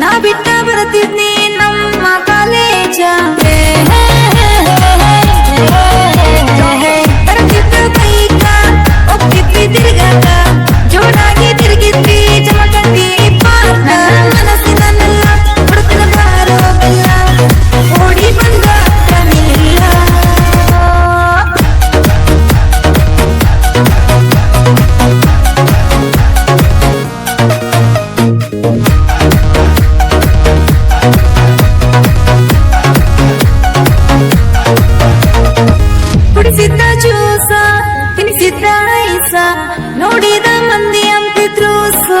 ನಾ ಬಿಟ್ಟ ಬರ್ತಿದ್ನಿ ನಮ್ಮ ಕಾಲೇಜ ನೋಡಿದ ಮಂದಿ ಅಂತಿದ್ರು ಸೋ